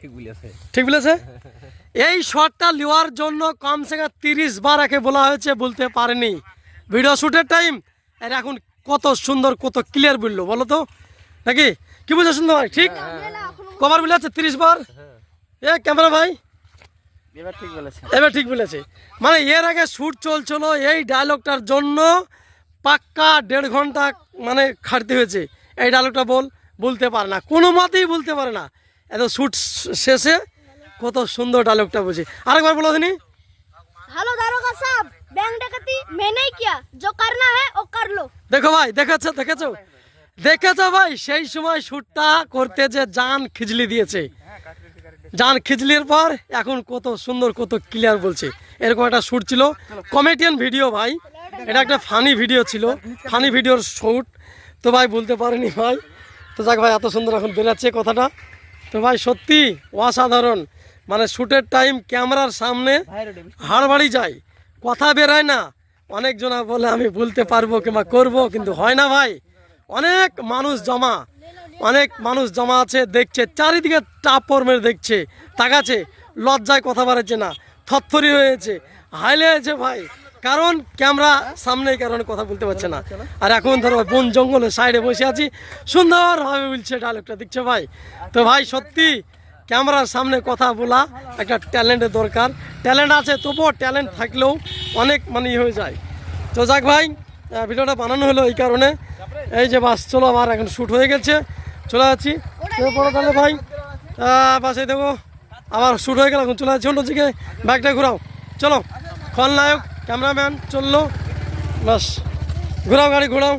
ঠিক বলেছে। ঠিক বলেছে? এই শটটা নেওয়ার জন্য কমসে কম তিরিশ বার একে বলা হয়েছে বলতে পারেনি। ভিডিও শ্যুটের টাইম আর এখন কত সুন্দর কত ক্লিয়ার বলল বলো তো। নাকি? কি বুঝছ সুন্দর ভাই? ঠিক? কবার বলেছে তিরিশ বার? এ ক্যামেরা ভাই? এবার ঠিক বলেছে। এবার ঠিক বলেছে। মানে এর আগে শ্যুট চলছিল এই ডায়লগটার জন্য পাক্কা দেড় ঘণ্টা মানে খাটতে হয়েছে। এই ডায়লগটা বল। বলতে পারে না কোনো মতেই বলতে পারে না। এত শ্যুট শেষে কত সুন্দর ডালকটা বুঝি আরেকবার বলো দিনি হ্যালো দারোগা সাহেব ব্যাংক ডাকাতি মেনে কিয়া জো করনা হ্যায় ও কর লো। দেখো ভাই দেখাচ্ছো দেখেছ দেখেছ ভাই সেই সময় শ্যুটটা করতে যে জান খিজলি দিয়েছে। জান খিজলির পর এখন কত সুন্দর কত ক্লিয়ার বলছে। এরকম একটা শ্যুট ছিল। কমেডিয়ান ভিডিও ভাই। এটা একটা ফানি ভিডিও ছিল। ফানি ভিডিওর শ্যুট তো ভাই বলতে পারেনি ভাই। তো যাক ভাই, এত সুন্দর এখন বেরাচ্ছে কথাটা। তো ভাই, সত্যি অসাধারণ। মানে শ্যুটের টাইম ক্যামেরার সামনে হাড়বাড়ি যায়। কথা বেরোয় না। অনেকজনা বলে, আমি বলতে পারব কিংবা করব। কিন্তু হয় না ভাই। অনেক মানুষ জমা, অনেক মানুষ জমা আছে, দেখছে। চারিদিকে টাপর মেরে দেখছে, তাকাচ্ছে। লজ্জায় কথা বাড়াচ্ছে না। থরথরি হয়েছে। হাইলে হয়েছে ভাই। কারণ ক্যামেরা সামনেই কারণে কথা বলতে পারছে না। আর এখন ধরো বন জঙ্গলের সাইডে বসে আছি সুন্দরভাবে বলছে ডায়লগটা দেখছ ভাই? তো ভাই, সত্যি ক্যামেরার সামনে কথা বলা একটা ট্যালেন্টের দরকার। ট্যালেন্ট আছে, তবুও ট্যালেন্ট থাকলেও অনেক মানে ইয়ে হয়ে যায়। তো যাক ভাই ভিডিওটা বানানো হলো এই কারণে। এই যে বাস চলো আমার এখন শ্যুট হয়ে গেছে। চলে যাচ্ছি। বড় তাহলে ভাই বাসে দেবো আবার শ্যুট হয়ে গেল, এখন চলে যাচ্ছি অন্যদিকে। ব্যাগটা ঘুরাও। চলো, খলনায়ক। ক্যামেরাম্যান চলল। বাস ঘোরাও গাড়ি ঘোরাও।